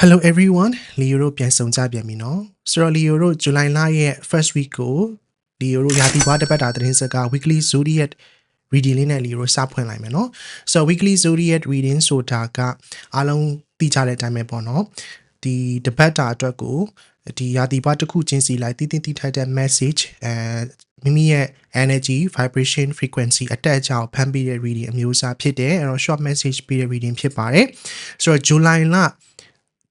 Hello everyone Leo တို့ပြန်ဆုံကြပြန်ပြီเนาะဆိုတော့ Leo တို့ July လရဲ့ first week ကို Leo တို့ရာသီပွားတစ်ပတ်တာသတင်းစကား weekly zodiac reading လေးနဲ့ Leo တို့စဖွင့်လိုက်မယ်เนาะဆိုတော့ weekly zodiac reading ဆိုတာကအားလုံးသိကြတဲ့အတိုင်းပဲပေါ့เนาะဒီတစ်ပတ်တာအတွက်ကိုဒီရာသီပွားတစ်ခုချင်းစီလိုက်တည်တည်တည်ထိုက်တဲ့ message အဲမိမိရဲ့ energy vibration frequency အတက်အကျကိုဖမ်းပြီးတဲ့ reading အမျိုးအစားဖြစ်တယ်အဲ့တော့ short message ပေးတဲ့ reading ဖြစ်ပါတယ်ဆိုတော့ July လ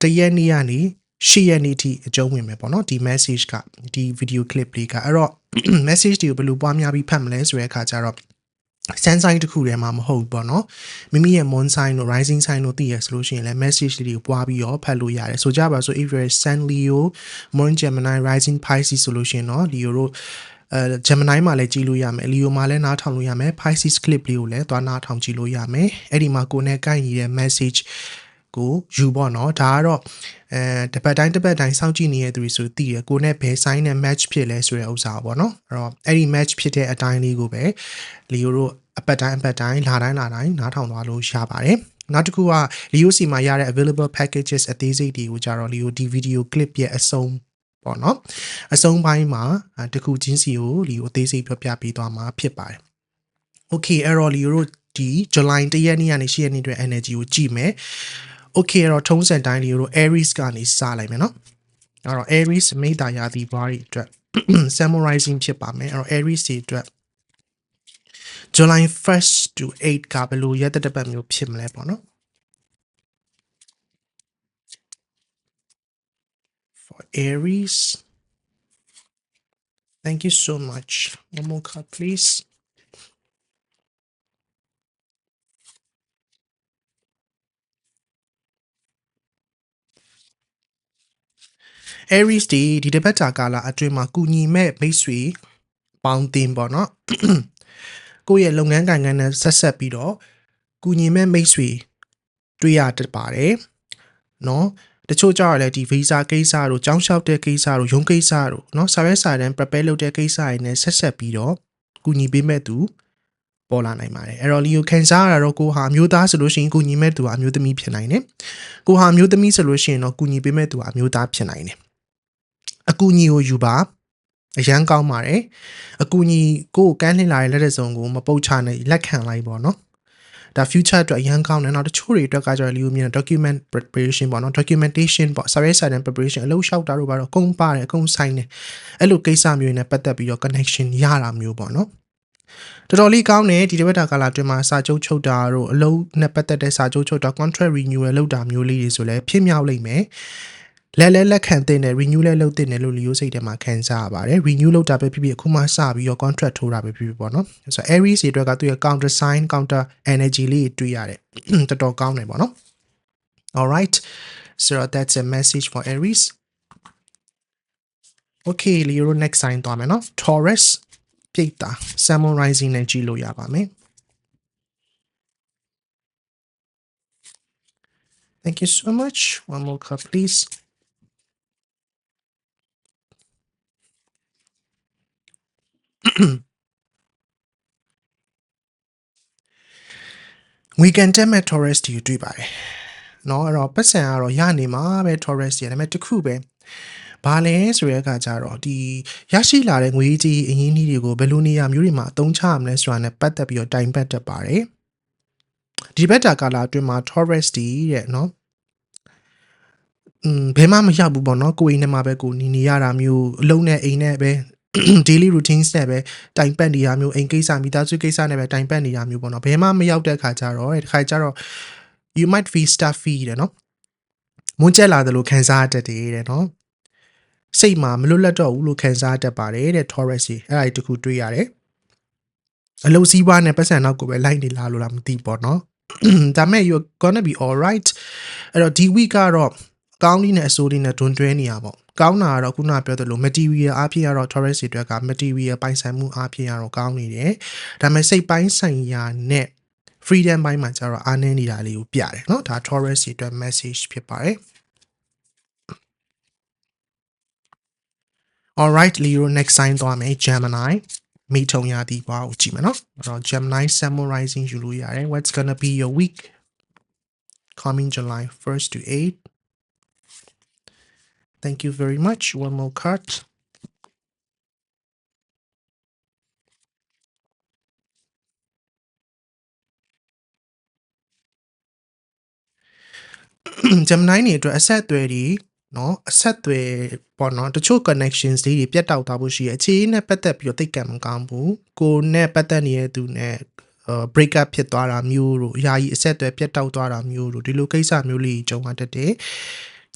တရက်နေ့ကနေရှစ်ရက်နေ့ထိအကျုံးဝင်မယ်ပေါ့နော်ဒီ message ကဒီ video clip လေးကအဲ့တော့ message တွေကိုဘယ်လိုပွားများပြီးဖတ်မလဲဆိုတဲ့အခါကျတော့ sun sign တစ်ခုတည်းမှာမဟုတ်ဘူးပေါ့နော်မိမိရဲ့ moon sign တို့ rising sign တို့သိရဆိုလို့ရှိရင်လည်း message လေးတွေကိုပွားပြီးတော့ဖတ်လို့ရတယ်ဆိုကြပါစို့ if you're sun leo moon gemini rising pisces ဆိုလို့ရှိရင်တော့ leo တို့အဲ Gemini မှာလည်းကြည့်လို့ရမယ် Leo မှာလည်းနားထောင်လို့ရမယ် Pisces clip လေးကိုလည်းသွားနားထောင်ကြည့်လို့ရမယ်အဲ့ဒီမှာကိုယ်နဲ့ကိုက်ညီတဲ့ message ကိုယူပေါ့နော်ဒါကတော့အဲတစ်ပတ်တိုင်းတစ်ပတ်တိုင်းစောင့်ကြည့်နေတဲ့သူတွေဆိုသိရကိုနဲ့ဘယ် sign နဲ့ match ဖြစ်လဲဆိုတဲ့ဥစ္စာပေါ့နော်အဲ့တော့အဲ့ဒီ match ဖြစ်တဲ့အတိုင်းလေးကိုပဲလီယိုတို့အပတ်တိုင်းအပတ်တိုင်းလာတိုင်းလာတိုင်းနားထောင်သွားလို့ရပါတယ်နောက်တစ်ခုက Leo စီမှာရတဲ့ available packages အသေးစိတ်တွေကိုကြတော့ Leo ဒီ video clip ရဲ့အဆုံးပေါ့နော်အဆုံးပိုင်းမှာတခုချင်းစီကို Leo အသေးစိတ်ပြောပြပေးသွားမှာဖြစ်ပါတယ် Okay အဲ့တော့ Leo တို့ဒီ July 1ရက်နေ့ကနေ10ရက်နေ့အတွက် energy ကိုကြည့်မယ် okay အဲ့တော့ထုံးစံတိုင်းလေးတို့ Aries ကနေစလိုက်မယ်နော်အဲ့တော့ Aries မိသားရာသီဘွားတွေအတွက် summarizing ဖြစ်ပါမယ်အဲ့တော့ Aries တွေအတွက် July 1st to 8ကဘယ်လိုရက်တဲ့ပတ်မျိုးဖြစ်မလဲပေါ့နော် for Aries Thank you so much. One more card, please. Aries ဒီဒီတစ်ပတ်တာကာလအတွင်းမှာကုညီမဲ့မိတ်ဆွေပေါင်းတင်ပေါ့နော်ကိုယ့်ရဲ့လုပ်ငန်းကိုင်ငန်းနဲ့ဆက်ဆက်ပြီးတော့ကုညီမဲ့မိတ်ဆွေတွေ့ရတတ်ပါတယ်နော်တချို့ကြတော့လည်းဒီ visa ကိစ္စတို့ကြောင်းလျှောက်တဲ့ကိစ္စတို့ရုံးကိစ္စတို့เนาะစာရွက်စာတမ်း prepare လုပ်တဲ့ကိစ္စတွေနဲ့ဆက်ဆက်ပြီးတော့ကုညီပေးမဲ့သူပေါ်လာနိုင်ပါတယ်အဲ့တော့လီယိုကန်စားရတော့ကိုဟာအမျိုးသားဆိုလို့ရှိရင်ကုညီမဲ့သူဟာအမျိုးသမီးဖြစ်နိုင်တယ်ကိုဟာအမျိုးသမီးဆိုလို့ရှိရင်တော့ကုညီပေးမဲ့သူဟာအမျိုးသားဖြစ်နိုင်တယ် အကူညီကိုယူပါအရန်ကောင်းပါတယ်အကူညီကိုကိုကန်းလှင်လာတဲ့လက်ရစုံကိုမပုတ်ချနဲ့လက်ခံလိုက်ပေါ့နော်ဒါ future အတွက်အရန်ကောင်းတယ်နောက်တချို့တွေအတွက်ကကြတော့လီယိုမြင် document preparation ပေါ့နော် documentation ပေါ့ survey side and preparation အလုပ်လျှောက်တာတို့ဘာတော့အကုန်ပါတယ်အကုန်ဆိုင်တယ်အဲ့လိုကိစ္စမျိုးနဲ့ပတ်သက်ပြီးတော့ connection ရတာမျိုးပေါ့နော်တော်တော်လေးကောင်းတယ်ဒီတပတ်တာကာလအတွင်းမှာစာချုပ်ချုပ်တာတို့အလုပ်နဲ့ပတ်သက်တဲ့စာချုပ်ချုပ်တာ contract renewal လုပ်တာမျိုးလေးတွေဆိုလည်းဖြစ်မြောက်လိမ့်မယ် လဲလဲလက်ခံတဲ့နဲ့ renew လဲလုပ်တဲ့နဲ့လို့လီယိုစိတ်ထဲမှာခံစားရပါတယ် renew လုပ်တာပဲဖြစ်ဖြစ်အခုမှစပြီးတော့ contract ထိုးတာပဲဖြစ်ဖြစ်ပေါ့နော်ဆိုတော့ Aries တွေအတွက်ကသူရဲ့ counter sign counter energy လေးတွေတွေ့ရတယ်တော်တော်ကောင်းတယ်ပေါ့နော် all right so that's a message for Aries okay Leo next sign သွားမယ်နော် Taurus ပြိတ္တာ Salmon rising နဲ့ကြည့်လို့ရပါမယ် Thank you so much. One more card, please. weekend တက်မဲ့ Taurus တွေတွေ့ပါတယ်เนาะအဲ့တော့ပတ်စံကတော့ရနေမှာပဲ Taurus တွေဒါပေမဲ့တစ်ခုပဲဘာလဲဆိုတဲ့အခါကျတော့ဒီရရှိလာတဲ့ငွေကြီးအရင်းကြီးတွေကိုဘယ်လိုနေရာမျိုးတွေမှာအသုံးချရမလဲဆိုတာနဲ့ပတ်သက်ပြီးတော့တိုင်ပတ်တတ်ပါတယ်ဒီဘက်တာကာလာအတွင်းမှာ Taurus တွေတဲ့เนาะอืมဘယ်မှမရောက်ဘူးပေါ့เนาะကိုယ်အိမ်ထဲမှာပဲကိုနေနေရတာမျိုးအလုံးနဲ့အိမ်နဲ့ပဲ daily routines နဲ့ပဲတိုင်ပတ်နေရမျိုးအိမ်ကိစ္စမိသားစုကိစ္စနဲ့ပဲတိုင်ပတ်နေရမျိုးပေါ့နော်ဘယ်မှမရောက်တဲ့ခါကျတော့ဒီခါကျတော့ you might feel stuffy တဲ့နော်မွန်းကျက်လာတယ်လို့ခံစားတတ်တယ်တဲ့နော်စိတ်မှာမလွတ်လပ်တော့ဘူးလို့ခံစားတတ်ပါတယ်တဲ့ Taurus ကြီးအဲ့ဒါကြီးတခုတွေ့ရတယ်အလုံးစည်းပွားနဲ့ပတ်စံနောက်ကိုပဲလိုက်နေလားလို့လားမသိပေါ့နော်ဒါမဲ့ you gonna be all right အဲ့တော့ဒီ week ကတော့ကောင်းလေးနဲ့အဆိုးလေးနဲ့တွန်းတွဲနေရပေါ့ ကောင်းတာကတော့ခုနပြောသလို material အားဖြင့်ကတော့ Taurus တွေအတွက်က material ပိုင်ဆိုင်မှုအားဖြင့်ကတော့ကောင်းနေတယ်ဒါပေမဲ့စိတ်ပိုင်းဆိုင်ရာနဲ့ freedom ပိုင်းမှာကျတော့အားနည်းနေတာလေးကိုပြတယ်เนาะဒါ Taurus တွေအတွက် message ဖြစ်ပါတယ် Alright Leo next sign သွားမယ် Gemini မိထုံရသည်ဘာကိုကြည့်မယ်เนาะအဲ့တော့ Gemini summarizing ယူလို့ရတယ် what's gonna be your week coming July 1st to 8 thank you very much one more card ဂျမ်နိုင်နေအတွက်အဆက်အသွယ်တွေเนาะအဆက်အသွယ်ပေါ့เนาะတချို့ connections တွေပြတ်တောက်သွားဖို့ရှိရအခြေအနေနဲ့ပတ်သက်ပြီးတော့သိတ်ကံမကောင်းဘူးကိုနဲ့ပတ်သက်နေတဲ့သူနဲ့ break up ဖြစ်သွားတာမျိုးတို့အရာကြီးအဆက်အသွယ်ပြတ်တောက်သွားတာမျိုးတို့ဒီလိုကိစ္စမျိုးလေးကြုံရတတ်တယ်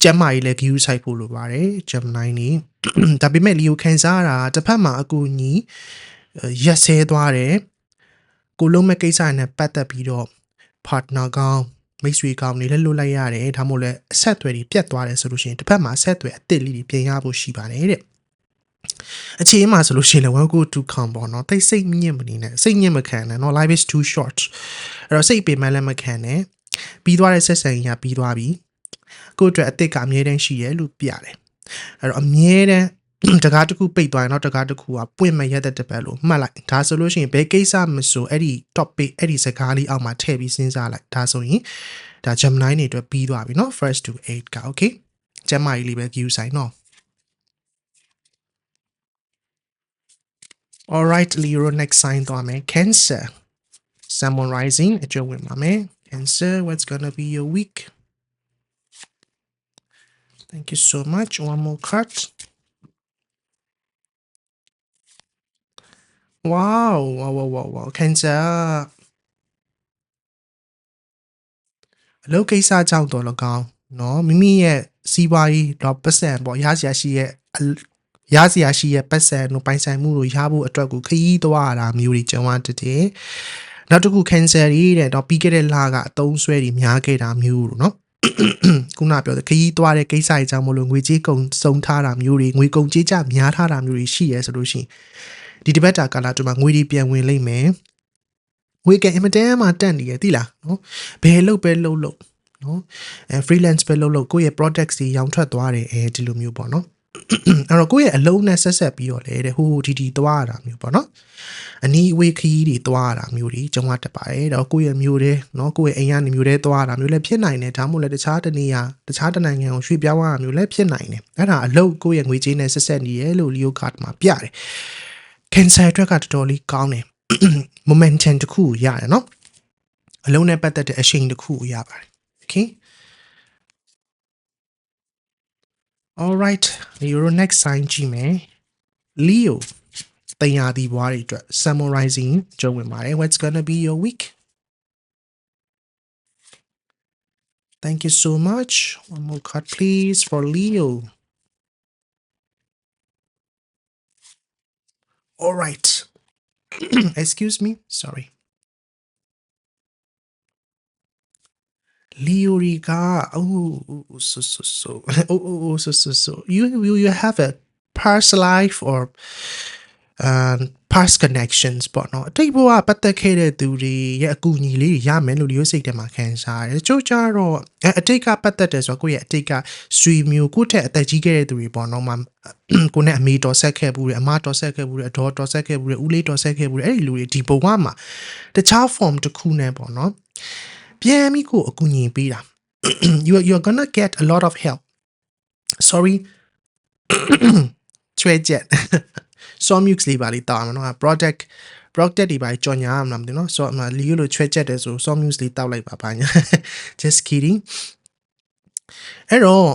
ကျမ်းမာရေးလည်း view ဆိုင်ဖို့လိုပါတယ် Gemini နေဒါပေမဲ့လီယိုခံစားရတာတစ်ဖက်မှာအကူအညီရက်ဆဲသွားတယ်ကိုလုံးမဲ့ကိစ္စနဲ့ပတ်သက်ပြီးတော့ partner ကောင်းမိတ်ဆွေကောင်းတွေလည်းလွတ်လိုက်ရတယ်ဒါမှမဟုတ်လည်းအဆက်အသွယ်တွေပြတ်သွားတယ်ဆိုလို့ရှိရင်တစ်ဖက်မှာအဆက်အသွယ်အစ်စ်လေးတွေပြင်ရဖို့ရှိပါတယ်တဲ့အခြေအမှာဆိုလို့ရှိရင်လည်း one go to come ပေါ့နော်တိတ်စိတ်ညစ်မနေနဲ့စိတ်ညစ်မခံနဲ့နော် life is too short အဲ့တော့စိတ်ပင်မလည်းမခံနဲ့ပြီးသွားတဲ့ဆက်ဆံရေးကပြီးသွားပြီ ကိုယ့်အတွက်အစ်စ်ကအမြဲတမ်းရှိတယ်လို့ပြတယ်အဲ့တော့အမြဲတမ်းတကားတစ်ခုပိတ်သွားရင်တော့တကားတစ်ခုကပွင့်မရတဲ့တပတ်လို့မှတ်လိုက်ဒါဆိုလို့ရှိရင်ဘယ်ကိစ္စမဆိုအဲ့ဒီ topic အဲ့ဒီစကားလေးအောက်မှာထည့်ပြီးစဉ်းစားလိုက်ဒါဆိုရင်ဒါ Gemini နေအတွက်ပြီးသွားပြီเนาะfirst to 8က okay ကျမကြီးလေးပဲ view ဆိုင်เนาะ All right Leo next sign သွားမယ် Cancer Sun rising အကျိုးဝင်ပါမယ် Cancer what's gonna be your week Thank you so much one more card Wow wow wow wow wow Cancer အလုပ်ကိစ္စကြောင့်တော့၎င်းเนาะမိမိရဲ့စီးပွားရေးတော့ပတ်စံပေါ့ရစရာရှိရဲ့ရစရာရှိရဲ့ပတ်စံတို့ပိုင်ဆိုင်မှုတို့ရဖို့အတွက်ကိုခရီးသွားရတာမျိုးတွေကြုံရတည်နောက်တစ်ခု cancer တွေတဲ့တော့ပြီးခဲ့တဲ့လကအသုံးဆွဲတွေများခဲ့တာမျိုးတို့เนาะ ခုနပြောတဲ့ခရီးသွားတဲ့ကိစ္စအကြောင်းမလို့ငွေကြေးကုန်စုံထားတာမျိုးတွေငွေကုန်ကြေးကြများထားတာမျိုးတွေရှိရဲဆိုလို့ရှိရင်ဒီတပတ်တာကာလတူမှာငွေတွေပြန်ဝင်လိမ့်မယ်ငွေကအင်မတန်မှတက်နေရသိလားနော်ဘယ်လုပ်ပဲလုပ်လို့နော်အဲ freelance ပဲလုပ်လို့ကိုယ့်ရဲ့ products တွေရောင်းထွက်သွားတယ်အဲဒီလိုမျိုးပေါ့နော် အဲ့တော့ကိုယ့်ရဲ့အလုံးနဲ့ဆက်ဆက်ပြီးတော့လေတဲ့ဟိုဟိုဒီဒီသွားရတာမျိုးပေါ့နော်အနီးအဝေးခရီးတွေသွားရတာမျိုးတွေကျုံရတတ်ပါတယ်တော့ကိုယ့်ရဲ့မျိုးတွေနော်ကိုယ့်ရဲ့အိမ်ကနေမျိုးတွေသွားရတာမျိုးလည်းဖြစ်နိုင်တယ်ဒါမှမဟုတ်လည်းတခြားတနေရာတခြားတနိုင်ငံကိုရွှေ့ပြောင်းရတာမျိုးလည်းဖြစ်နိုင်တယ်အဲ့ဒါအလုပ်ကိုယ့်ရဲ့ငွေကြေးနဲ့ဆက်ဆက်နေရလို့ Leo card မှာပြတယ် cancer အတွက်ကတော်တော်လေးကောင်းတယ် momentum တစ်ခုရတယ်နော်အလုံးနဲ့ပတ်သက်တဲ့အရှိန်တစ်ခုရပါတယ် okay all right your next sign ကြည့်မယ် leo တင်ယာဒီဘွားတွေအတွက် summarizing ကြုံဝင်ပါတယ် what's going to be your week thank you so much one more card please for leo all right excuse me sorry Leorica, oh, so so so, oh oh oh, so so so. You you you have a past life or um past connections ပေါ့နော်အတိတ်ဘဝပတ်သက်ခဲ့တဲ့သူတွေရဲ့အကူအညီလေးတွေရမယ်လို့လျို့စိတ်ထဲမှာခံစားရတယ်။ချို့ကြတော့အတိတ်ကပတ်သက်တယ်ဆိုတော့ကိုယ့်ရဲ့အတိတ်ကဆွေမျိုးကိုယ့်ထက်အသက်ကြီးခဲ့တဲ့သူတွေပေါ့နော်။မှကိုနဲ့အမေတော်ဆက်ခဲ့ဘူးတယ်အမတော်ဆက်ခဲ့ဘူးတယ်အတော်တော်ဆက်ခဲ့ဘူးတယ်ဦးလေးတော်ဆက်ခဲ့ဘူးတယ်အဲ့ဒီလူတွေဒီဘဝမှာတခြား form တစ်ခုနဲ့ပေါ့နော်။ ပြန်ပြီးကိုအကူအညီပေးတာ you are, you're gonna get a lot of help sorry ချွဲချက် so mix လေးပါလေးတာမှာနော် product product တွေပါကြော်ညာမှာမသိနော် so အမလီယိုလိုချွဲချက်တယ်ဆို so mix လေးတောက်လိုက်ပါပါညာ just kidding အဲ့တော့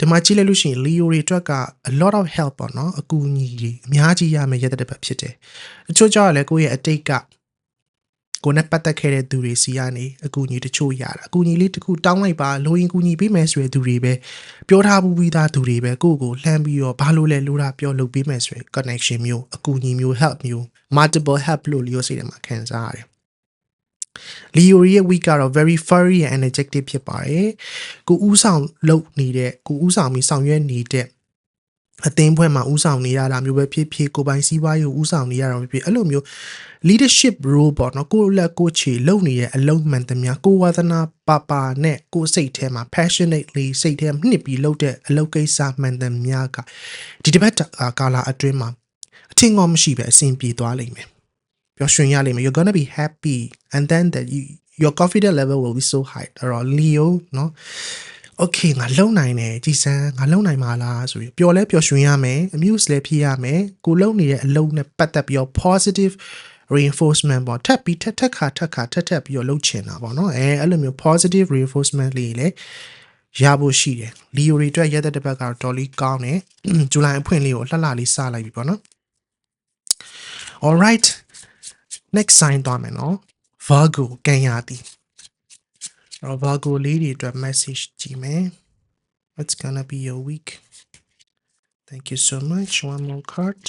ဒီမှာကြည့်လိုက်လို့ရှိရင် Leo တွေအတွက်က a lot of help ပေါ့နော်အကူအညီတွေအများကြီးရမယ်ရတဲ့တစ်ပတ်ဖြစ်တယ်တချို့ကြောက်လည်းကိုယ့်ရဲ့အတိတ်က ကိုနဲ့ပတ်သက်ခဲ့တဲ့သူတွေစီကနေအကူအညီတချို့ရတာအကူအညီလေးတစ်ခုတောင်းလိုက်ပါလိုရင်ကူညီပေးမယ်ဆိုရယ်သူတွေပဲပြောထားဘူးပြီးသားသူတွေပဲကိုယ့်ကိုလှမ်းပြီးတော့ဘာလို့လဲလို့တာပြောလုပ်ပေးမယ်ဆိုရယ် connection မျိုးအကူအညီမျိုး help မျိုး multiple help လို့လျောစိတ်ထဲမှာခံစားရတယ် Leo ရဲ့ week ကတော့ very furry and energetic ဖြစ်ပါတယ်။ကိုဦးဆောင်လုပ်နေတဲ့ကိုဦးဆောင်ပြီးဆောင်ရွက်နေတဲ့ အသင်းဖွဲ့မှာဦးဆောင်နေရတာမျိုးပဲဖြစ်ဖြစ်ကိုပိုင်စီးပွားရေးကိုဦးဆောင်နေရတာမျိုးဖြစ်အဲ့လိုမျိုး leadership role ပေါ့နော်ကိုလက်ကိုချေလုပ်နေတဲ့အလုံးမှန်သမျှကိုဝါသနာပါပါနဲ့ကိုစိတ်ထဲမှာ passionately စိတ်ထဲမှာနှစ်ပြီးလုပ်တဲ့အလုပ်ကိစ္စမှန်သမျှကဒီတစ်ပတ်ကာလအတွင်းမှာအထင်ကောမရှိပဲအဆင်ပြေသွားလိမ့်မယ်ပျော်ရွှင်ရလိမ့်မယ် you're going to be happy and then that you your confidence level will be so high အဲ့တော့ Leo เนาะ okay ငါလုံနိုင်တယ်ကြည်စမ်းငါလုံနိုင်မှာလားဆိုပြီးပျော်လဲပျော်ရွှင်ရမယ် amuse လဲဖြစ်ရမယ်ကိုလုံနေတဲ့အလုပ်နဲ့ပတ်သက်ပြီးတော့ positive reinforcement ပေါ့ထပ်ပြီးထက်ထက်ခါထက်ခါထက်ထက်ပြီးတော့လှုပ်ချင်တာပေါ့နော်အဲအဲ့လိုမျိုး positive reinforcement လေးလေရဖို့ရှိတယ်လီယိုတွေအတွက်ရက်တဲ့တစ်ပတ်ကတော့တော်လေးကောင်းတယ်ဇူလိုင်အဖွင့်လေးကိုလှလှလေးစလိုက်ပြီပေါ့နော် all right next sign သွားမယ်နော် Virgo ကန်ရသည် Avago lady to a message Gmail. It's gonna be your week. Thank you so much. One more card.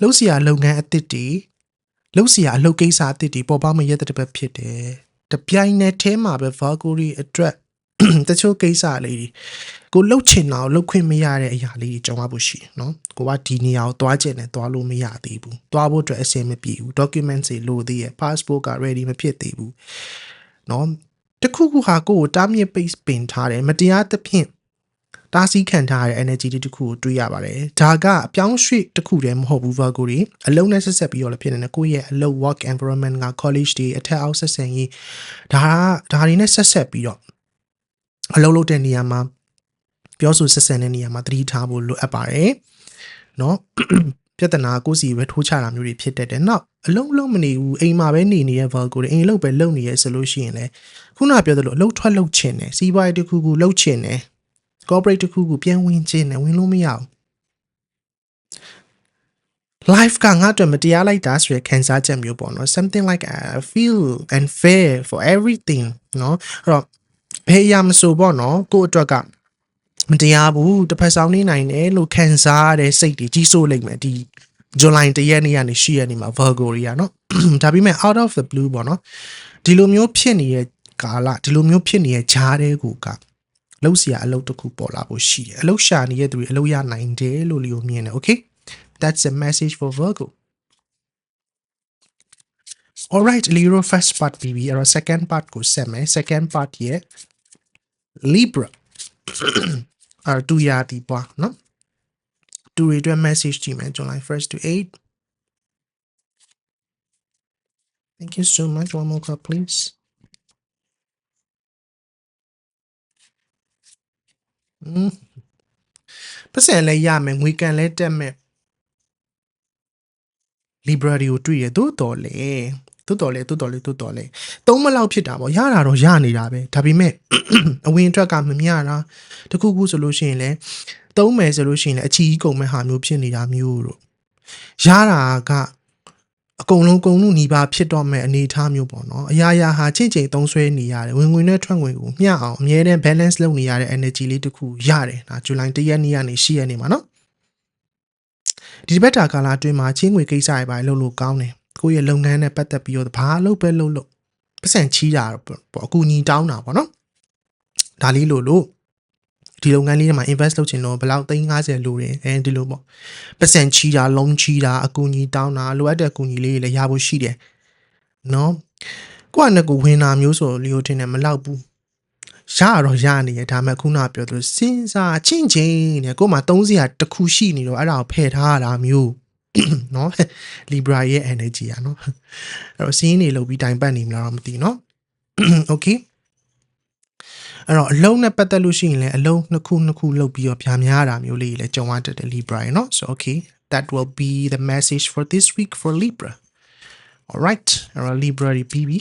Lucia လောက်စရာလုပ်ငန်းအသစ်တွေလောက်စရာအလုပ်ကိစ္စအသစ်တွေပေါ်ပေါက်မယ့်ရက်တစ်ပတ်ဖြစ်တယ်။တပြိုင်နက်တည်းမှာပဲ Valkyrie address. တချို့ကိစ္စလေးတွေကိုလှုပ်ချင်တာကိုလှုပ်ခွင့်မရတဲ့အရာလေးတွေကြုံရဖို့ရှိတယ်နော်။ကိုကဒီနေရာကိုသွားချင်တယ်သွားလို့မရသေးဘူး။သွားဖို့အတွက်အဆင်မပြေဘူး document တွေလိုသေးရဲ့ passport က ready မဖြစ်သေးဘူး။နော်တခုခုဟာကိုကိုတားမြစ်ပိတ်ပင်ထားတယ်မတရားသဖြင့်တားဆီးခံထားရတဲ့ energy တွေတစ်ခုကိုတွေ့ရပါတယ်။ဒါကအပြောင်းရွှေ့တစ်ခုတည်းမဟုတ်ဘူး Virgo တွေအလုံးနဲ့ဆက်ဆက်ပြီးတော့လည်းဖြစ်နေတယ်ကိုယ့်ရဲ့အလုပ် work environment က college တွေအထက်အောက်ဆက်ဆံရေးဒါကဒါတွေနဲ့ဆက်ဆက်ပြီးတော့ အလုပ်လုပ်တဲ့နေရာမှာပြောဆိုဆက်ဆံတဲ့နေရာမှာသတိထားဖို့လိုအပ်ပါတယ်။နော်ပြဿနာကိုစီပဲထိုးချတာမျိုးတွေဖြစ်တတ်တယ်။နောက်အလုံးလုံးမနေဘူးအိမ်မှာပဲနေနေတဲ့ Virgo တွေအိမ်လုံးပဲလုံနေရဆိုလို့ရှိရင်လည်းခုနပြောသလိုအလုံးထွက်လုံချင်တယ်စီးပွားရေးတစ်ခုခုလုံချင်တယ် corporate တစ်ခုခုပြန်ဝင်ချင်တယ်ဝင်လို့မရဘူး life ကငါ့အတွက်မတရားလိုက်တာဆိုရယ်ခံစားချက်မျိုးပေါ့နော် something like i feel unfair for everything နော်အဲ့တော့ ဘယ်အရာမဆိုပေါ့နော်ကိုယ့်အတွက်ကမတရားဘူးတစ်ဖက်ဆောင်နေနိုင်တယ်လို့ခံစားရတဲ့စိတ်တွေကြီးစိုးလိမ့်မယ်ဒီ July တရက်နေ့ကနေ10ရက်နေ့မှာ Virgo တွေရနော်ဒါပေမဲ့ out of the blue ပေါ့နော်ဒီလိုမျိုးဖြစ်နေတဲ့ကာလဒီလိုမျိုးဖြစ်နေတဲ့ဂျားတဲ့ကိုကလှုပ်เสียအလုပ်တစ်ခုပေါ်လာဖို့ရှိတယ်အလုပ်ရှာနေတဲ့သူတွေအလုပ်ရနိုင်တယ်လို့လီကိုမြင်တယ် okay that's a message for Virgo Alright Leo first part ပြီးပြီအဲ့တော့ second part ကိုဆက်မယ် second part ရဲ့ Libra အဲ့တူရာဒီပွားနော်တူတွေအတွက် message ကြည့်မယ် July 1st to 8 Thank you so much one more card please อืมပတ်စံလည်းရမယ်ငွေကန်လည်းတက်မယ် Libra တွေကိုတွေ့ရသို့တော်လေ သို့တော်လေသို့တော်လေသို့တော်လေသုံးမလောက်ဖြစ်တာပေါ့ရတာတော့ရနေတာပဲဒါပေမဲ့အဝင်အတွက်ကမမျှတာတခုခုဆိုလို့ရှိရင်လည်းသုံးမယ်ဆိုလို့ရှိရင်လည်းအချီးကုန်မဲ့ဟာမျိုးဖြစ်နေတာမျိုးတို့ရတာကအကုန်လုံးကုန်လို့ညီပါဖြစ်တော့မဲ့အနေအထားမျိုးပေါ့နော်အရာရာဟာချင့်ချိန်သုံးဆွဲနေရတယ်ဝင်ငွေနဲ့ထွက်ငွေကိုမျှအောင်အမြဲတမ်း balance လုပ်နေရတဲ့ energy လေးတစ်ခုရတယ်ဒါဇူလိုင်၁ရက်နေ့ကနေ၈ရက်နေ့မှာနော်ဒီဘက်တာကာလအတွင်းမှာချင်းငွေကိစ္စတွေပါလုပ်လို့ကောင်းတယ် ကိုယ့်ရဲ့လုပ်ငန်းနဲ့ပတ်သက်ပြီးတော့ဘာလုပ်ပဲလုပ်လို့ပတ်စံချီးတာပေါ့အကူညီတောင်းတာပေါ့နော်ဒါလေးလို့လို့ဒီလုပ်ငန်းလေးထဲမှာ invest လုပ်ချင်တော့ဘယ်လောက်350လိုတယ်အဲဒီလိုပေါ့ပတ်စံချီးတာလုံးချီးတာအကူညီတောင်းတာလိုအပ်တဲ့အကူညီလေးတွေလည်းရဖို့ရှိတယ်နော်ကိုယ့်အနေကိုဝင်တာမျိုးဆိုလီယိုထင်တယ်မလောက်ဘူးရတော့ရနေရဒါမှခုနပြောသလိုစဉ်းစားချင်းချင်းနဲ့ကို့မှာ300တစ်ခုရှိနေတော့အဲ့ဒါကိုဖယ်ထားရတာမျိုး နော် Libra ရဲ့ energy อ่ะเนาะအဲ့တော့စီးရင်နေလောက်ပြီးတိုင်ပတ်နေမလားတော့မသိเนาะ okay အဲ့တော့အလုံးနဲ့ပတ်သက်လို့ရှိရင်လည်းအလုံးနှစ်ခုနှစ်ခုလုပ်ပြီးတော့ဖြာများတာမျိုးလေးလည်းကြုံရတတ်တယ် Libra เนาะ so okay that will be the message for this week for Libra all right အဲ့တော့ Libra ဒီပြီးပြီ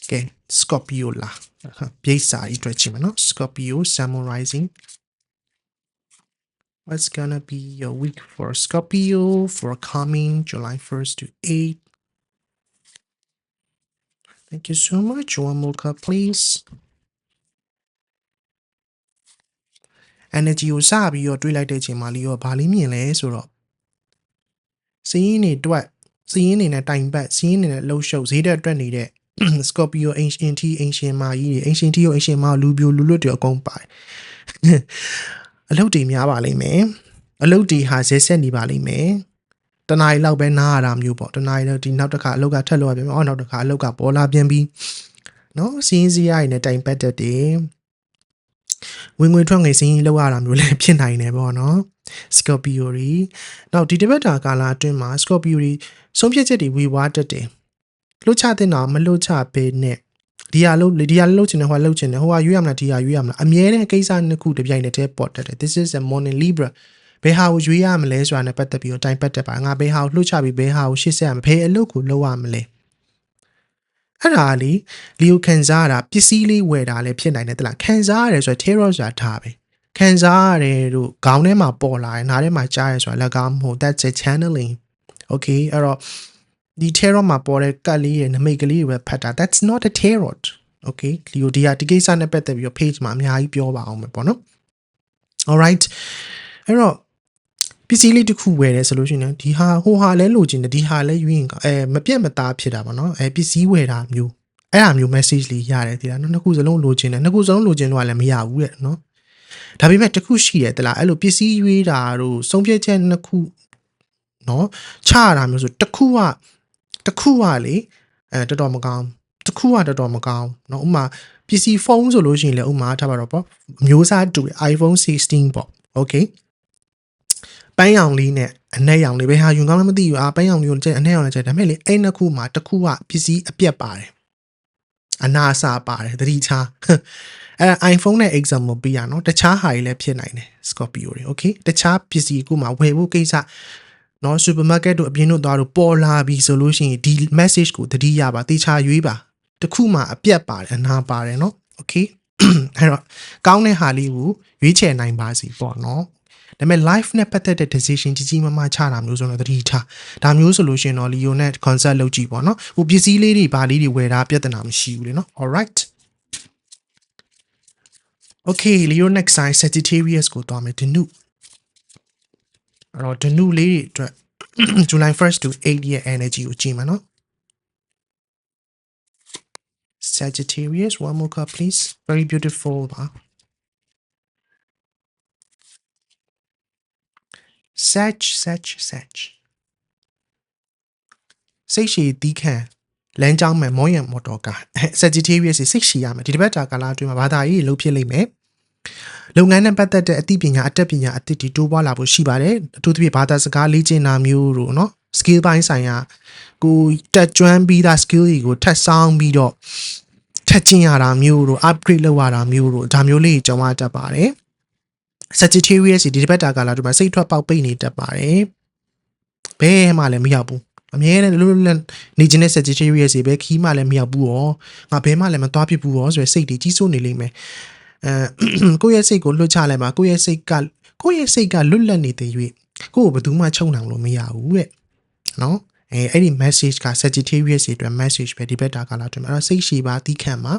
okay Scorpio လာပြိစာကြီးတွေ့ချင်မယ်เนาะ Scorpio summarizing What's gonna be your week for Scorpio for coming July 1st to 8? Thank you so much. One more card, please. energy ကိုစပြီးတော့တွေးလိုက်တဲ့အချိန်မှာလီရောဘာလေးမြင်လဲဆိုတော့စီးရင်တွေတွက်စီးရင်တွေနဲ့တိုင်ပတ်စီးရင်တွေနဲ့လှုပ်ရှုပ်ဈေးတဲ့အတွက်နေတဲ့ Scorpio ancient T ancient မာကြီးတွေ ancient T ကို ancient မာလူပြိုလူလွတ်တွေအကုန်ပါတယ် အလုပ်တွေများပါလိမ့်မယ်အလုပ်တွေဟာဇဲဆက်နေပါလိမ့်မယ်တနားရီလောက်ပဲနားရတာမျိုးပေါ့တနားရီလောက်ဒီနောက်တစ်ခါအလုပ်ကထက်လို့ရပြန်အော်နောက်တစ်ခါအလုပ်ကပေါ်လာပြန်ပြီးနော်စီးရင်စီးရရင်လည်းတိုင်ပတ်တတ်တယ်ဝင်ငွေထွက်ငွေစင်းလောက်ရတာမျိုးလည်းဖြစ်နိုင်တယ်ပေါ့နော် Scorpio တွေနောက်ဒီတပတ်တာကာလအတွင်းမှာ Scorpio တွေဆုံးဖြတ်ချက်တွေဝေဝါးတတ်တယ်လှုပ်ချတဲ့တော့မလှုပ်ချဘဲနဲ့ ဒီဟာလှုပ်ဒီဟာလှုပ်ချင်တယ်ဟိုဟာလှုပ်ချင်တယ်ဟိုဟာရွေးရမလားဒီဟာရွေးရမလားအမြဲတမ်းကိစ္စနှစ်ခုတစ်ပြိုင်တည်းတည်းပေါ်တတ်တယ် this is a morning libra ဘယ်ဟာကိုရွေးရမလဲဆိုတာနဲ့ပတ်သက်ပြီးတော့တိုင်ပတ်တတ်ပါငါဘယ်ဟာကိုလှုပ်ချပြီးဘယ်ဟာကိုရှေ့ဆက်ရမလဲဘယ်အလုပ်ကိုလုပ်ရမလဲအဲ့ဒါလေလီယိုခံစားရတာပစ္စည်းလေးဝယ်တာလည်းဖြစ်နိုင်တယ်တလားခံစားရတယ်ဆိုတော့ terror ဆိုတာထားပဲခံစားရတယ်တို့ခေါင်းထဲမှာပေါ်လာတယ်နားထဲမှာကြားရဆိုတာလည်းကောင်းမဟုတ် that's a channeling okay အဲ့တော့ ဒီ terror မှာပေါ်တဲ့ကတ်လေးရဲ့နမိတ်ကလေးတွေပဲဖတ်တာ that's not a tarot okay လီယိုဒီဟာဒီကိစ္စနဲ့ပတ်သက်ပြီးတော့ page မှာအများကြီးပြောပါအောင်မယ်ပေါ့နော် alright အဲ့တော့ပစ္စည်းလေးတစ်ခုဝယ်တယ်ဆိုလို့ရှိရင်ဒီဟာဟိုဟာလဲလိုချင်တယ်ဒီဟာလဲယူရင်အဲမပြတ်မသားဖြစ်တာပေါ့နော်အဲပစ္စည်းဝယ်တာမျိုးအဲ့ဒါမျိုး message လေးရတယ်ဒီလားနော်နှစ်ခုစလုံးလိုချင်တယ်နှစ်ခုစလုံးလိုချင်တော့လည်းမရဘူးတဲ့နော်ဒါပေမဲ့တစ်ခုရှိတယ်တလားအဲ့လိုပစ္စည်းရွေးတာတို့ဆုံးဖြတ်ချက်နှစ်ခုနော်ချရတာမျိုးဆိုတစ်ခုက တစ်ခုကလေအဲတော်တော်မကောင်းတစ်ခုကတော်တော်မကောင်းเนาะဥမာပစ္စည်းဖုန်းဆိုလို့ရှိရင်လည်းဥမာထားပါတော့ပေါ့အမျိုးအစားတူတယ် iPhone 16ပေါ့ okay ပန်းရောင်လေးနဲ့အနက်ရောင်လေးပဲဟာယူကောင်းလည်းမသိဘူးအာပန်းရောင်လေးကိုကြိုက်အနက်ရောင်လေးကြိုက်ဒါပေမဲ့လေအဲ့နှစ်ခုမှာတစ်ခုကပစ္စည်းအပြက်ပါတယ်အနာစာပါတယ်သတိချာအဲ့ iPhone နဲ့ example ပြရနော်တခြားဟာတွေလည်းဖြစ်နိုင်တယ် Scorpio တွေ okay တခြားပစ္စည်းကိုမှဝယ်ဖို့ကိစ္စ နော် supermarket တို့အပြင်တို့သွားတို့ပေါ်လာပြီဆိုလို့ရှိရင်ဒီ message ကိုသတိရပါတေချာရွေးပါတခုမှအပြက်ပါတယ်အနာပါတယ်နော် okay အဲ့တော့ကောင်းတဲ့ဟာလေးကိုရွေးချယ်နိုင်ပါစီပေါ့နော်ဒါပေမဲ့ life နဲ့ပတ်သက်တဲ့ decision ကြီးကြီးမားမားချတာမျိုးဆိုတော့သတိထားဒါမျိုးဆိုလို့ရှိရင်တော့ Leo နဲ့ concert လုပ်ကြည့်ပေါ့နော်ဟိုပစ္စည်းလေးတွေဘာလေးတွေဝယ်တာပြဿနာမရှိဘူးလေနော် alright okay Leo next sign Sagittarius ကိုသွားမယ်ဒနု အဲ့တော့ဒနုလေးတွေအတွက် July 1st to 8ရဲ့ energy ကိုကြည့်မှာနော် Sagittarius one more card please very beautiful ပါ Sag Sag Sag စိတ်ရှည်တီးခံလမ်းကြောင်းမဲ့မောရံမော်တော်ကား Sagittarius စိတ်ရှည်ရမယ်ဒီတစ်ပတ်တာကာလအတွင်းမှာဘာသာရေးလှုပ်ဖြစ်လိမ့်မယ် လုပ်ငန်းနဲ့ပတ်သက်တဲ့အသိပညာအတတ်ပညာအသစ်တွေတိုးပွားလာဖို့ရှိပါတယ်အထူးသဖြင့်ဘာသာစကားလေ့ကျင့်တာမျိုးတို့နော် skill ပိုင်းဆိုင်ရာကိုတက်ကျွမ်းပြီးသား skill တွေကိုထပ်ဆောင်ပြီးတော့ထက်ကျင်ရတာမျိုးတို့ upgrade လုပ်ရတာမျိုးတို့ဒါမျိုးလေးကြုံရတတ်ပါတယ် Sagittarius ဒီတစ်ပတ်တာကလာဒီမှာစိတ်ထွက်ပေါက်ပိတ်နေတတ်ပါတယ်ဘယ်မှလည်းမရောက်ဘူးအမြဲတမ်းလွတ်လွတ်နေခြင်းနဲ့ Sagittarius တွေပဲခီးမှလည်းမရောက်ဘူးရောငါဘဲမှလည်းမသွားဖြစ်ဘူးရောဆိုရယ်စိတ်တွေကြီးစိုးနေလိမ့်မယ် အဲကိုယ့်ရဲ့စိတ်ကိုလွတ်ချလိုက်ပါကိုယ့်ရဲ့စိတ်ကကိုယ့်ရဲ့စိတ်ကလွတ်လပ်နေတဲ့၍ကိုယ့်ကိုဘယ်သူမှချုံနိုင်လို့မရဘူးတဲ့နော်အဲအဲ့ဒီ message က Sagittarius တွေအတွက် message ပဲဒီဘက်တာကာလအတွင်းမှာအဲ့တော့စိတ်ရှိပါတီးခန့်ပါ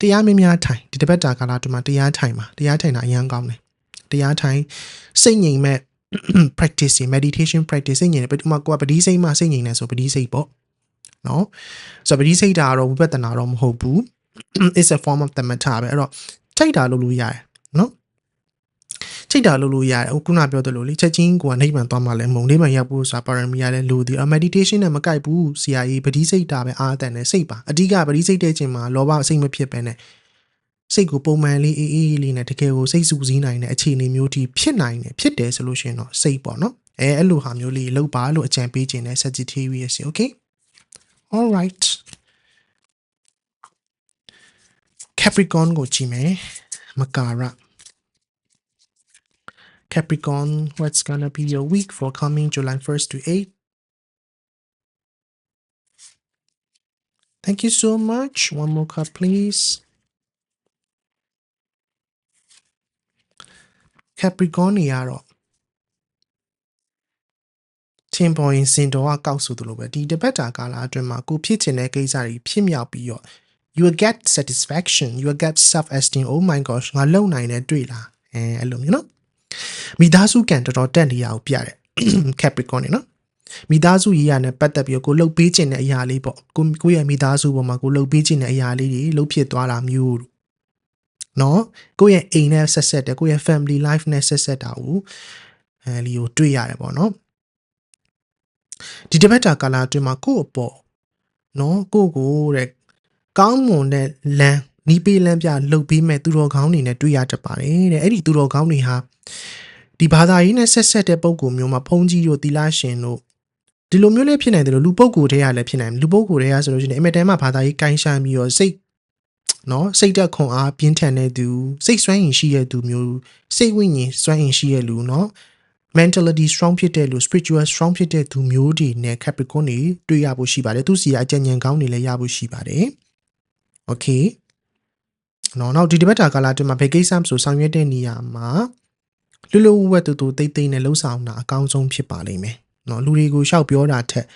တရားမများထိုင်ဒီတစ်ပတ်တာကာလအတွင်းမှာတရားထိုင်ပါတရားထိုင်တာအရန်ကောင်းတယ်တရားထိုင်စိတ်ငြိမ်မဲ့ practice meditation practice စိတ်ငြိမ်တယ်ဥပမာကိုကပတိစိတ်မှစိတ်ငြိမ်နေဆိုပတိစိတ်ပေါ့နော်ဆိုတော့ပတိစိတ်တာတော့ဝိပဿနာတော့မဟုတ်ဘူး is a form of tamatha ပဲအဲ့တော့ချိတ်တာလုပ်လို့ရတယ်နော်ချိတ်တာလုပ်လို့ရတယ်ခုနပြောသလိုလေချက်ချင်းကိုကနှိမ့်မှန်သွားမှလည်းမုံလေးမှန်ရောက်ဖို့ဆိုတာပါရမီရလည်းလိုသည် meditation နဲ့မကိုက်ဘူး CIA ပတိစိတ်တာပဲအားတန်တယ်စိတ်ပါအဓိကပတိစိတ်တဲ့ချင်းမှာလောဘစိတ်မဖြစ်ပဲနဲ့စိတ်ကိုပုံမှန်လေးအေးအေးလေးနဲ့တကယ်ကိုစိတ်စုစည်းနိုင်တဲ့အခြေအနေမျိုးထိဖြစ်နိုင်တယ်ဖြစ်တယ်ဆိုလို့ရှိရင်တော့စိတ်ပေါ့နော်အဲအဲ့လိုဟာမျိုးလေးလောက်ပါလို့အကြံပေးခြင်းနဲ့ Sagittarius okay all right Capricorn ကိုကြည့်မယ်မကာရ Capricorn what's gonna be your week for coming July 1st to 8 Thank you so much one more card please Capricorn နေရတော့ချင်းပေါ်ရင်စင်တော်ကကောက်ဆိုသလိုပဲဒီတပတ်တာကာလအတွင်းမှာကိုဖြစ်ချင်တဲ့ကိစ္စတွေဖြစ်မြောက်ပြီးတော့ you will get satisfaction you will get self esteem oh my gosh ငါလုံနိုင်တယ်တွေ့လားအဲအဲ့လိုမျိုးနော်မိသားစုကံတော်တော်တက်နေရအောင်ပြတယ် Capricorn နေနော်မိသားစုရေးရနဲ့ပတ်သက်ပြီးကိုလှုပ်ပေးခြင်းတဲ့အရာလေးပေါ့ကိုကိုရဲ့မိသားစုပေါ်မှာကိုလှုပ်ပေးခြင်းတဲ့အရာလေးတွေလှုပ်ဖြစ်သွားတာမျိုးနော်ကိုယ့်ရဲ့အိမ်နဲ့ဆက်ဆက်တယ်ကိုယ့်ရဲ့ family life နဲ့ဆက်ဆက်တာကိုအဲလီကိုတွေ့ရတယ်ပေါ့နော်ဒီတပတ်တာကာလအတွင်းမှာကိုယ့်အပေါ်နော်ကိုယ့်ကိုတဲ့ ကောင်းမွန်တဲ့လမ်းနီးပေးလမ်းပြလှုပ်ပေးမဲ့သူတော်ကောင်းတွေနဲ့တွေ့ရတတ်ပါတယ်တဲ့အဲ့ဒီသူတော်ကောင်းတွေဟာဒီဘာသာရေးနဲ့ဆက်ဆက်တဲ့ပုံကူမျိုးမှာဖုံးကြီးတို့သီလရှင်တို့ဒီလိုမျိုးလေးဖြစ်နိုင်တယ်လို့လူပုဂ္ဂိုလ်တွေကလည်းဖြစ်နိုင်တယ်လူပုဂ္ဂိုလ်တွေကဆိုလို့ရှိရင်အင်မတန်မှဘာသာရေးကိုင်းဆိုင်ပြီးတော့စိတ်နော်စိတ်တက်ခွန်အားပြင်းထန်တဲ့သူစိတ်ဆွမ်းရင်ရှိတဲ့သူမျိုးစိတ်ဝိညာဉ်စွမ်းရင်ရှိတဲ့လူနော် mentality strong ဖြစ်တဲ့လူ spiritual strong ဖြစ်တဲ့သူမျိုးတွေနဲ့ Capricorn တွေတွေ့ရဖို့ရှိပါတယ်သူစီကအကြံဉာဏ်ကောင်းတွေလည်းရဖို့ရှိပါတယ် okay နော်နောက်ဒီတပတ်တာကာလအတွင်းမှာဘယ်ကိစ္စမဆိုဆောင်ရွက်တဲ့နေရာမှာလူလူဝက်တူတူတိတ်တိတ်နဲ့လှုပ်ဆောင်တာအကောင်းဆုံးဖြစ်ပါလိမ့်မယ်နော်လူတွေကိုရှောက်ပြောတာထက်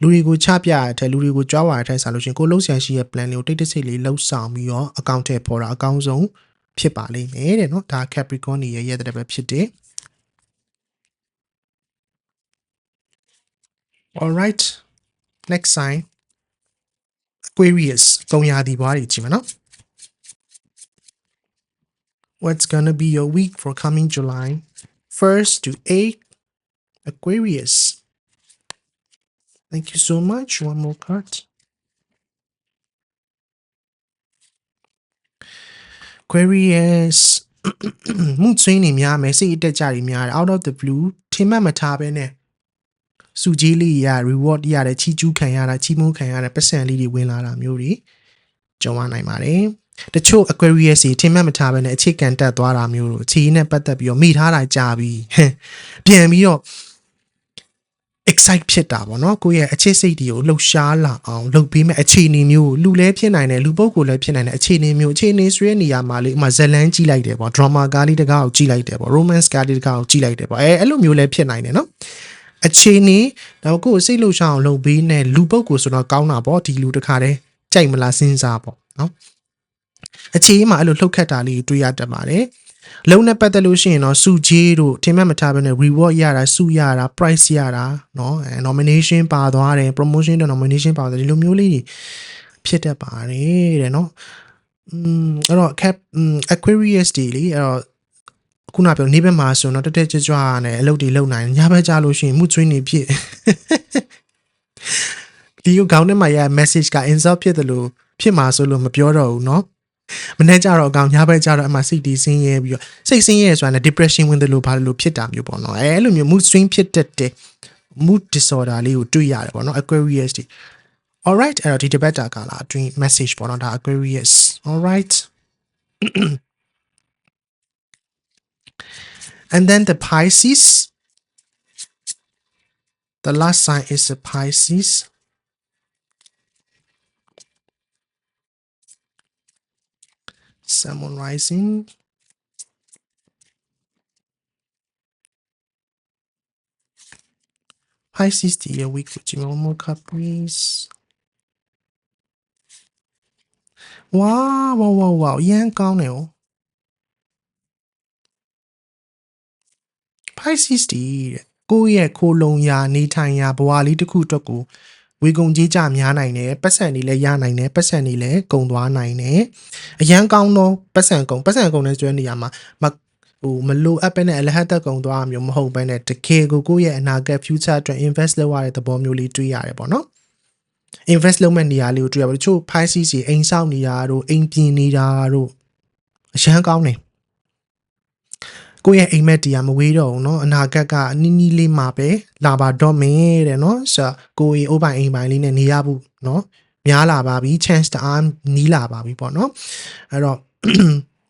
လူတွေကိုချပြရတဲ့လူတွေကိုကြွားဝါရတဲ့ဆာလို့ရှရင်ကိုလှုပ်ရှားရှိရဲ့ plan လေးကိုတိတ်တိတ်ဆိတ်လေးလှုပ်ဆောင်ပြီးတော့အကောင့်ထဲပေါ်တာအကောင်းဆုံးဖြစ်ပါလိမ့်မယ်တဲ့နော်ဒါ Capricorn ရဲ့ရဲ့တဲ့ပဲဖြစ်တယ် All right next sign Aquarius ကုံရာသီဘွားတွေကြည့်မယ်နော် What's gonna be your week for coming July 1st to 8 Aquarius Thank you so much one more card Aquarius မှုツင်းနေများမယ်စိတ်အတက်ကြတွေများတယ် out of the blue ထင်မှတ်မထားဘဲနဲ့ စုကြီးလေးရ reward ရတယ်ချီးကျူးခံရတာချီးမွမ်းခံရတာပတ်စံလေးတွေဝင်လာတာမျိုးတွေကြုံရနိုင်ပါတယ်တချို့ Aquarius တွေထင်မှတ်မထားဘဲနဲ့အခြေခံတက်သွားတာမျိုးတို့ခြေနဲ့ပတ်သက်ပြီးတော့မိထားတာကြာပြီးပြန်ပြီးတော့ excite ဖြစ်တာပေါ့နော်ကိုယ့်ရဲ့အခြေစိတ်တွေကိုလှုပ်ရှားလာအောင်လုပ်ပေးမဲ့အခြေအနေမျိုးလူလည်းဖြစ်နိုင်တယ်လူပုဂ္ဂိုလ်လည်းဖြစ်နိုင်တယ်အခြေအနေမျိုးအခြေအနေဆိုတဲ့နေရာမှာလေဥမာဇလန်းကြည့်လိုက်တယ်ပေါ့ drama ကားလေးတကားကိုကြည့်လိုက်တယ်ပေါ့ romance ကားလေးတကားကိုကြည့်လိုက်တယ်ပေါ့အဲအဲ့လိုမျိုးလည်းဖြစ်နိုင်တယ်နော် အခြေအနေတော့ကိုယ်စိတ်လှုပ်ရှားအောင်လုပ်ပေးနဲ့လူပုဂ္ဂိုလ်ဆိုတော့ကောင်းတာပေါ့ဒီလူတခါတည်းကြိုက်မလားစဉ်းစားပေါ့နော်အခြေအနေမှာအဲ့လိုလှုပ်ခတ်တာလေးတွေ့ရတတ်ပါတယ်လုံးနဲ့ပတ်သက်လို့ရှိရင်တော့စုကြီးတို့ထင်မှတ်မထားဘဲနဲ့ reward ရတာစုရတာ price ရတာเนาะ nomination ပါသွားတယ် promotion တို့ nomination ပါသွားတယ်ဒီလိုမျိုးလေးတွေဖြစ်တတ်ပါတယ်တဲ့เนาะอืมအဲ့တော့ cap aquarius တွေလေအဲ့တော့ ခုနပြောနေဘက်မှာဆိုတော့တက်တက်ကြွကြွနဲ့အလုပ်တွေလုပ်နိုင်ညဘက်ကြလို့ရှိရင်မှုချွေးနေဖြစ်ဒီကိုခေါင်းထဲမှာရ message က insult ဖြစ်တယ်လို့ဖြစ်မှာဆိုလို့မပြောတော့ဘူးเนาะမနေ့ကျတော့အကောင်ညဘက်ကျတော့အမှစိတ်တီးဆင်းရဲပြီးတော့စိတ်ဆင်းရဲဆိုတာနဲ့ depression ဝင်တယ်လို့ဘာလို့ဖြစ်တာမျိုးပေါ့နော်အဲအဲ့လိုမျိုး mood swing ဖြစ်တတ်တဲ့ mood disorder လေးကိုတွေ့ရတယ်ပေါ့နော် Aquarius တွေ alright အဲ့တော့ဒီတပတ်တာကလာအတွင်း message ပေါ့နော်ဒါ Aquarius alright and then the Pisces the last sign is the Pisces Salmon Rising. Pisces ဒီရဲ့ week ကိုကြည့်မယ် one more card please ဝါ ဝါဝါဝါရန်ကောင်းတယ်哦 Pisces ဒီတဲ့ကိုယ့်ရဲ့ခိုလုံရာနေထိုင်ရာဘဝလေးတစ်ခုအတွက်ကိုဝေကုံကြီးကြများနိုင်တယ်ပတ်စံတွေလည်းရနိုင်တယ်ပတ်စံတွေလည်းကုန်သွားနိုင်တယ်အရန်ကောင်းသောပတ်စံကုန်ပတ်စံကုန်တဲ့ကျွဲနေရာမှာမဟိုမလိုအပ်ပဲနဲ့အလဟတ်တက်ကုန်သွားမျိုးမဟုတ်ဘဲနဲ့တကယ်ကိုကိုယ့်ရဲ့အနာဂတ် future အတွက် invest လုပ်ရတဲ့သဘောမျိုးလေးတွေ့ရတယ်ပေါ့နော် invest လုပ်မဲ့နေရာလေးကိုတွေ့ရပါတချို့ Pisces ကြီးအိမ်ဆောက်နေတာတို့အိမ်ပြင်နေတာတို့အရန်ကောင်းတယ် ကိုယ့်ရဲ့အိမ်မက်တရားမဝေးတော့ဘူးเนาะအနာဂတ်ကနီးနီးလေးမှာပဲလာပါတော့မယ်တဲ့เนาะဆိုတော့ကိုယ့်ရဲ့အိုးပိုင်အိမ်ပိုင်လေးနဲ့နေရဖို့เนาะများလာပါပြီ chance တအားနီးလာပါပြီပေါ့เนาะအဲ့တော့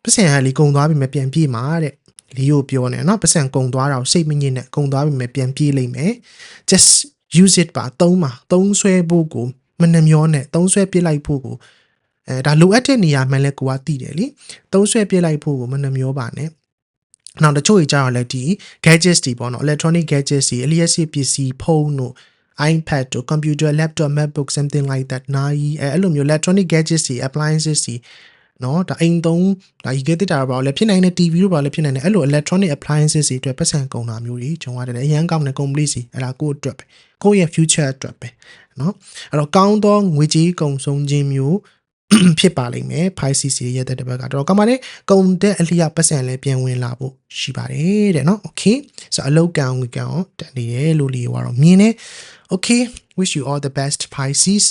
ပတ်စံဟာလီကုံသွားပြီမပြန်ပြေးမှာတဲ့လီယိုပြောနေเนาะပတ်စံကုံသွားတာကိုစိတ်မညစ်နဲ့ကုံသွားပြီမပြန်ပြေးလိမ့်မယ် just use it ပါသုံးပါသုံးဆွဲဖို့ကိုမနှမျောနဲ့သုံးဆွဲပြစ်လိုက်ဖို့ကိုအဲဒါလိုအပ်တဲ့နေရာမှန်လဲကိုကတည်တယ်လीသုံးဆွဲပြစ်လိုက်ဖို့ကိုမနှမျောပါနဲ့ နောက်တချို့ကြီးကြတော့လည်းဒီ gadgets တွေပေါ့နော် electronic gadgets တွေအလျက်စစ်ပစ္စည်းဖုန်းတို့ iPad တို့ computer laptop macbook something like that နိုင်အဲအဲ့လိုမျိုး electronic gadgets တွေ appliances တွေနော်ဒါအိမ်သုံးဒါရီခဲ့တဲ့တာပေါ့လေဖြစ်နိုင်တဲ့ TV တို့ပါလေဖြစ်နိုင်တယ်အဲ့လို electronic appliances တွေအတွက်ပတ်စံကုန်တာမျိုးတွေဂျုံရတယ်အရန်ကောင်းတဲ့ complete စီအဲ့ဒါကိုယ့်အတွက်ပဲကိုယ့်ရဲ့ future အတွက်ပဲနော်အဲ့တော့ကောင်းသောငွေကြေးကုန်ဆုံးခြင်းမျိုး ဖြစ်ပါလိမ့်မယ် 5cc ရဲ့တဲ့ဘက်ကတော့ကမ္ဘာနဲ့ကုံတဲ့အလျောက်ပတ်စံလည်းပြန်ဝင်လာဖို့ရှိပါတယ်တဲ့နော် okay ဆိုအလောက်ကံဝီကံရောတန်နေရလို့လေးကတော့မြင်နေ okay wish you all the best Pisces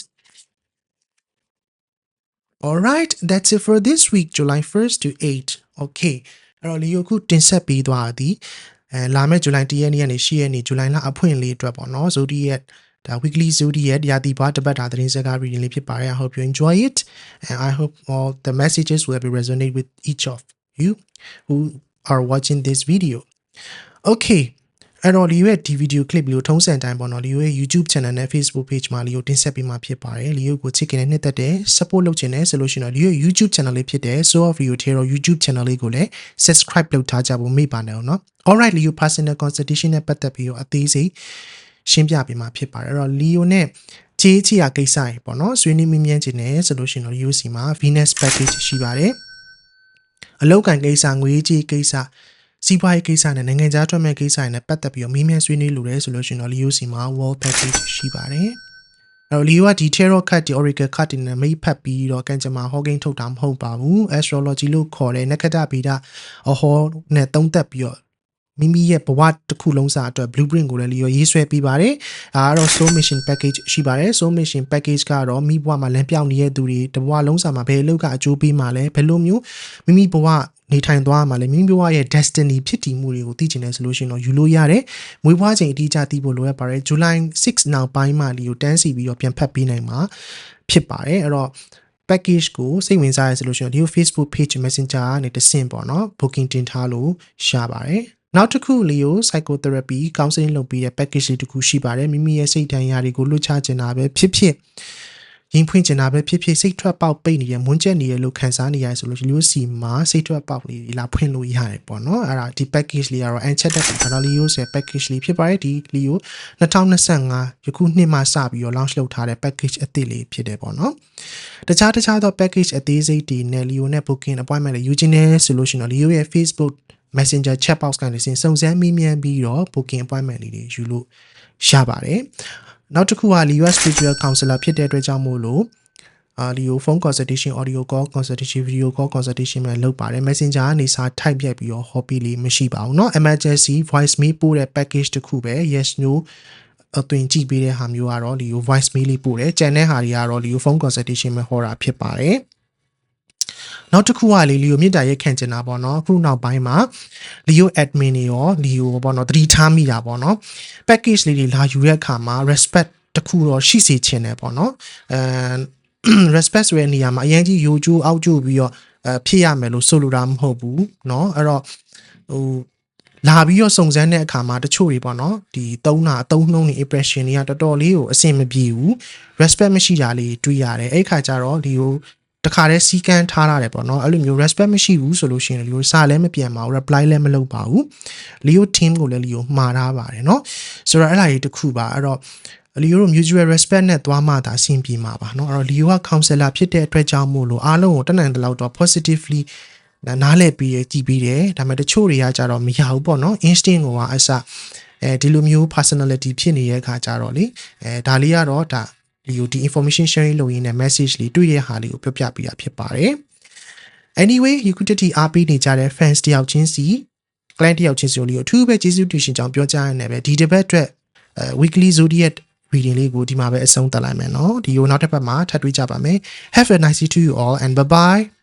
all right that's it for this week July 1st to 8 okay အဲ့တော့လီယိုခုတင်ဆက်ပေးသွားသည်အဲလာမယ့်ဇူလိုင်1ရက်နေ့ကနေ10ရက်နေ့ဇူလိုင်လအဖွင့်လေးအတွက်ပေါ့နော် Zodiac ဒါ weekly Zodiac ရာသီပွားတပတ်တာသတင်းစကား reading လေးဖြစ်ပါတယ် I hope you enjoy it and I hope all the messages will be resonate with each of you who are watching this video okay အဲ့တော့လီယိုရဲ့ဒီဗီဒီယို clip လေးကိုထုံးစံတိုင်းပေါ့နော်လီယိုရဲ့ YouTube channel နဲ့ Facebook page မှာလီယိုတင်ဆက်ပေးမှာဖြစ်ပါတယ်လီယိုကိုချစ်ခင်တဲ့နှစ်သက်တဲ့ support လုပ်ချင်တဲ့ဆိုလို့ရှိရင်တော့လီယိုရဲ့ YouTube channel လေးဖြစ်တဲ့ So of Rio Tero YouTube channel လေးကိုလည်း subscribe လုပ်ထားကြဖို့မေ့ပါနဲ့အောင်နော် alright လီယို personal consultation နဲ့ပတ်သက်ပြီးတော့အသေးစိတ် ရှင်းပြပေးမှာဖြစ်ပါတယ်အဲ့တော့လီယိုနဲ့ချေးချီယာကိစ္စရေပေါ့နော်ဆွေးနွေးမြင်းမြန်းခြင်းနဲ့ဆိုလို့ရှိရင်တော့လီယိုစီမှာ Venus package ရှိပါတယ်အလောက်ကန်ကိစ္စငွေကြေးကိစ္စစီးပွားရေးကိစ္စနဲ့နိုင်ငံခြားထွက်မဲ့ကိစ္စတွေနဲ့ပတ်သက်ပြီးတော့မင်းမြန်ဆွေးနွေးလိုတယ်ဆိုလို့ရှိရင်တော့ Leo စီမှာ wall package ရှိပါတယ်။အဲ့တော့ Leo ကဒီ tarot card ဒီ oracle card တွေနဲ့မိတ်ဖက်ပြီးတော့ကံကြမ္မာဟောကိန်းထုတ်တာမဟုတ်ပါဘူး။ astrology လို့ခေါ်တဲ့နက္ခတ္တဗေဒအဟောနဲ့သုံးသက်ပြီးတော့ မိမိရဲ့ဘဝတစ်ခုလုံးစာအတွက် blueprint ကိုလည်းလီယောရေးဆွဲပေးပါတယ်။ဒါကတော့ soul mission package ရှိပါတယ်။ soul mission package ကတော့မိဘဝမှာလမ်းပြောင်းနေတဲ့သူတွေတဘဝလုံးစာမှာဘယ်အလုပ်ကအကျိုးပေးမှာလဲဘယ်လိုမျိုးမိမိဘဝနေထိုင်သွားမှာလဲမိမိဘဝရဲ့ destiny ဖြစ်တည်မှုတွေကိုသိချင်တယ်ဆိုလို့ရှိရင်တော့ယူလို့ရတယ်။မွေးဖွားချိန်အတိအကျသိဖို့လိုရပါတယ်။ July 6နောက်ပိုင်းမှာလီယောတန်းစီပြီးတော့ပြန်ဖတ်ပေးနိုင်မှာဖြစ်ပါတယ်။အဲ့တော့ package ကိုစိတ်ဝင်စားရဆိုလို့ရှိရင်ဒီ Facebook page messenger ကနေတဆင့်ပေါ့နော် booking တင်ထားလို့ရပါတယ် နောက်တစ်ခုလီယို psychotherapy counseling လုပ်ပြီးတဲ့ package လေးတစ်ခုရှိပါတယ်မိမိရဲ့စိတ်ဒဏ်ရာတွေကိုလွတ်ချချင်တာပဲဖြစ်ဖြစ်ရင်ဖွင့်ချင်တာပဲဖြစ်ဖြစ်စိတ်ထွက်ပေါက်ပိတ်နေရမွန်းကျက်နေရလို့ခံစားနေရဆိုလို့လီယိုစီမှာစိတ်ထွက်ပေါက်လေးလာဖွင့်လို့ရတယ်ပေါ့နော်အဲ့ဒါဒီ package လေးကတော့ unchatted ဘာလီယိုဆိုတဲ့ package လေးဖြစ်ပါတယ်ဒီလီယို2025ယခုနှစ်မှစပြီးတော့ launch လုပ်ထားတဲ့ package အသစ်လေးဖြစ်တယ်ပေါ့နော်တခြားတခြားသော package အသေးစိတ်တွေနဲ့လီယိုနဲ့ booking appointment လေးယူခြင်းနဲ့ဆိုလို့ရှိရင်တော့လီယိုရဲ့ Facebook Messenger chat box ကနေစဉ်စုံစမ်းမေးမြန်းပြီးတော့ booking appointment လေးတွေယူလို့ရပါတယ်။နောက်တစ်ခုက Leo Spiritual Counselor ဖြစ်တဲ့အတွက်ကြောင့်မို့လို့အာလီယိုဖုန်း consultation audio call consultation video call consultation မှာလုပ်ပါတယ် messenger ကနေစာ type ပြပြီးတော့ hobby လေးမရှိပါဘူးเนาะ emergency voice mail ပို့တဲ့ package တစ်ခုပဲ yes no အသွင်ကြည့်ပေးတဲ့ဟာမျိုးကတော့လီယို voice mail လေးပို့တယ်ကျန်တဲ့ဟာတွေကတော့လီယိုဖုန်း consultation မှာဟောတာဖြစ်ပါတယ် နောက်တစ်ခုကလေလီယိုမြစ်တာရက်ခံချင်တာပေါ့နော်အခုနောက်ပိုင်းမှာလီယို admin တွေရောလီယိုပေါ့နော်သတိထားမိတာပေါ့နော် package လေးတွေလာယူတဲ့အခါမှာ respect တခုတော့ရှိစေချင်တယ်ပေါ့နော်အဲ respect ဆိုတဲ့နေရာမှာအရင်ကြီးယိုကျိုးအောက်ကျိုးပြီးတော့အဲဖြစ်ရမယ်လို့ဆိုလိုတာမဟုတ်ဘူးเนาะအဲ့တော့ဟိုလာပြီးတော့စုံစမ်းတဲ့အခါမှာတချို့တွေပေါ့နော်ဒီသုံးတာအသုံးနှုန်းတွေ impression တွေကတော်တော်လေးကိုအဆင်မပြေဘူး respect မရှိတာလေးတွေ့ရတယ်အဲ့ခါကျတော့ဒီဟို တခါတည်းစီကန်းထားရတယ်ပေါ့နော်အဲ့လိုမျိုး respect မရှိဘူးဆိုလို့ရှိရင်လီယိုစာလည်းမပြန်ပါဘူး reply လည်းမလုပ်ပါဘူးလီယို team ကိုလည်းလီယိုမှားထားပါတယ်เนาะဆိုတော့အဲ့ဒါကြီးတစ်ခုပါအဲ့တော့လီယိုတို့ mutual respect နဲ့သွားမှသာအဆင်ပြေမှာပါเนาะအဲ့တော့လီယိုက counselor ဖြစ်တဲ့အတွက်ကြောင့်မို့လို့အားလုံးကိုတက်နိုင်တဲ့လောက်တော့ positively နားလည်ပြီးရကြည်ပြီးတယ်ဒါပေမဲ့တချို့တွေကကြတော့မရဘူးပေါ့နော် instinct ကိုကအစအဲဒီလိုမျိုး personality ဖြစ်နေတဲ့အခါကြတော့လေအဲဒါလေးကတော့ဒါ လေးကိုဒီ information sharing လုပ်ရင်းနဲ့ message လေးတွေ့ရတဲ့ဟာလေးကိုပြောပြပေးတာဖြစ်ပါတယ် anyway ယခုတတိအားပေးနေကြတဲ့ fans တယောက်ချင်းစီ client တယောက်ချင်းစီတို့လေးကိုအထူးပဲကျေးဇူးတင်ရှင်ကြောင်းပြောကြရတဲ့ပဲဒီတစ်ပတ်အတွက် weekly zodiac reading လေးကိုဒီမှာပဲအဆုံးသတ်လိုက်မယ်နော်ဒီကိုနောက်တစ်ပတ်မှာထပ်တွေ့ကြပါမယ် have a nice day to you all and bye bye